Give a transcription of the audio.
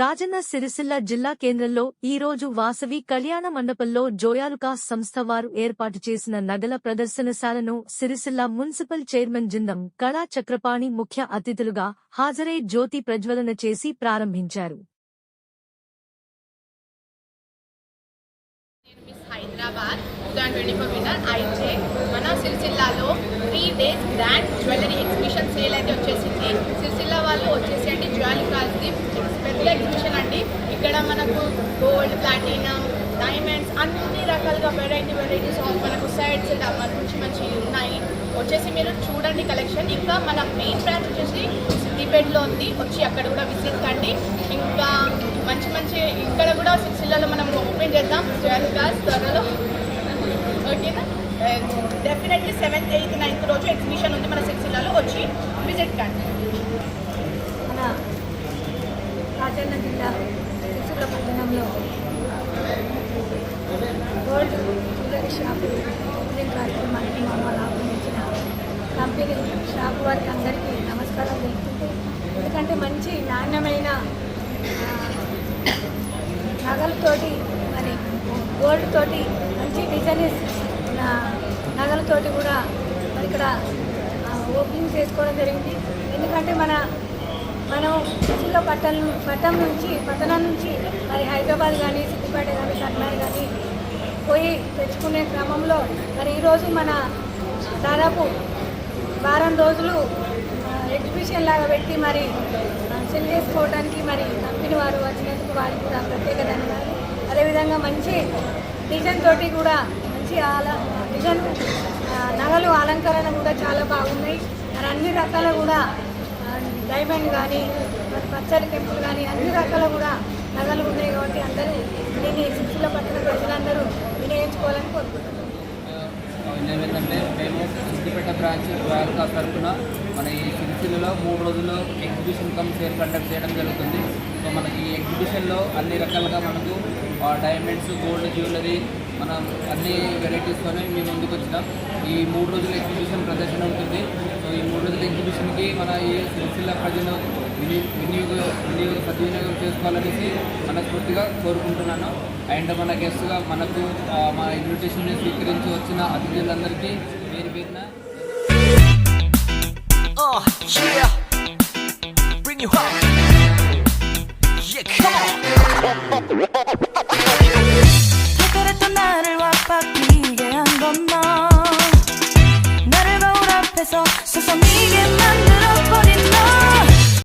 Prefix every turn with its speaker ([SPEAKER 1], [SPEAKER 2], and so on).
[SPEAKER 1] రాజన్న సిరిసిల్ల జిల్లా కేంద్రంలో ఈ రోజు వాసవి కళ్యాణ మండపంలో జోయాలుకా సంస్థ వారు ఏర్పాటు చేసిన నగల ప్రదర్శనశాలను సిరిసిల్ల మున్సిపల్ చైర్మన్ జిందం కళా చక్రపాణి ముఖ్య అతిథులుగా హాజరై జ్యోతి ప్రజ్వలన చేసి ప్రారంభించారు.
[SPEAKER 2] హైదరాబాద్ మన సిరిసిల్లాలో three days grand jewellery exhibition sale అయితే వచ్చేసింది. సిరిసిల్ల వాళ్ళు వచ్చేసి అండి జ్యువెలరీ కాల్స్ది పెద్ద ఎగ్జిబిషన్ అండి ఇక్కడ మనకు గోల్డ్ ప్లాటినం డైమండ్స్ అన్ని రకాలుగా వెరైటీ వెరైటీస్ ఆఫ్ మనకు సెట్స్ మంచి మంచి ఉన్నాయి. వచ్చేసి మీరు చూడండి కలెక్షన్ ఇంకా మన మెయిన్ బ్రాంచ్ వచ్చేసి సిద్దిపేటలో ఉంది. వచ్చి అక్కడ కూడా విజిట్ కండి. ఇంకా మంచి మంచి ఇక్కడ కూడా సిరిసిల్లలో మనం ఓపెన్ చేద్దాం. ట్వెల్వ్ క్లాస్ త్వరలో. ఓకేనా? డెఫినెట్లీ సెవెంత్ ఎయిత్ నైన్త్ రోజు ఎగ్జిబిషన్ ఉంది మన సిరిసిల్లలో వచ్చి విజిట్ కండి.
[SPEAKER 3] మన రాజన్న జిల్లా. సిరిసిల్ల పట్టణంలో గోల్డ్ జ్యువెలరీ షాప్ ఓపెనింగ్ కార్యక్రమానికి మమ్మల్ని ఆహ్వానించిన కంపెనీ షాప్ వారికి అందరికీ నమస్కారం తెలుపుతుంది ఎందుకంటే మంచి నాణ్యమైన నగలతోటి మరి గోల్డ్ తోటి మంచి బిజినెస్ నగలతోటి కూడా మరి ఇక్కడ ఓపెనింగ్ చేసుకోవడం జరిగింది. ఎందుకంటే మన మనం పట్టణం పట్టణం నుంచి పట్టణం నుంచి మరి హైదరాబాద్ కానీ సిద్దిపేట కానీ కర్నాలు కానీ పోయి తెచ్చుకునే క్రమంలో మరి ఈరోజు మన దాదాపు వారం రోజులు ఎగ్జిబిషన్ లాగా పెట్టి మరి సెల్ చేసుకోవడానికి మరి కంపెనీ వారు వచ్చినందుకు వారికి కూడా ప్రత్యేక ధన్యవాదాలు. అదేవిధంగా మంచి డిజైన్ తోటి కూడా మంచి ఆల డిజైన్ నగలు అలంకరణ కూడా చాలా బాగున్నాయి. మరి అన్ని రకాల కూడా డైమండ్ కానీ మరి పచ్చడి కెంపులు కానీ అన్ని రకాల కూడా నగలు ఉన్నాయి కాబట్టి అందరూ దీన్ని శిక్షణ పట్టిన ప్రజలందరూ వినియోగించుకోవాలని కోరుకుంటున్నాను
[SPEAKER 4] ఏమైందంటే మేము సిద్దిపేట బ్రాంచ్ బ్రాంచ్ తరఫున మన ఈ సిరిసిల్లలో మూడు రోజుల్లో ఎగ్జిబిషన్ కమ్ సేల్ కండక్ట్ చేయడం జరుగుతుంది. సో మనకి ఈ ఎగ్జిబిషన్లో అన్ని రకాలుగా మనకు ఆ, డైమండ్స్ గోల్డ్ జ్యువెలరీ మనం అన్ని వెరైటీస్తోనే మేము ముందుకు వచ్చినాం ఈ మూడు రోజుల ఎగ్జిబిషన్ ప్రదర్శన ఉంటుంది సో ఈ మూడు రోజుల ఎగ్జిబిషన్కి మన ఈ సిరిసిల్ల ప్రజలు విని వినియోగ వినియోగ సద్వినియోగం చేసుకోవాలనేసి మనస్ఫూర్తిగా కోరుకుంటున్నాను అండ్ మన గెస్ట్గా మనకు మా ఇన్విటేషన్ని స్వీకరించి వచ్చిన అతిథులందరికీ పేరు పేరున
[SPEAKER 5] ah, Bring you. Yeah, come on.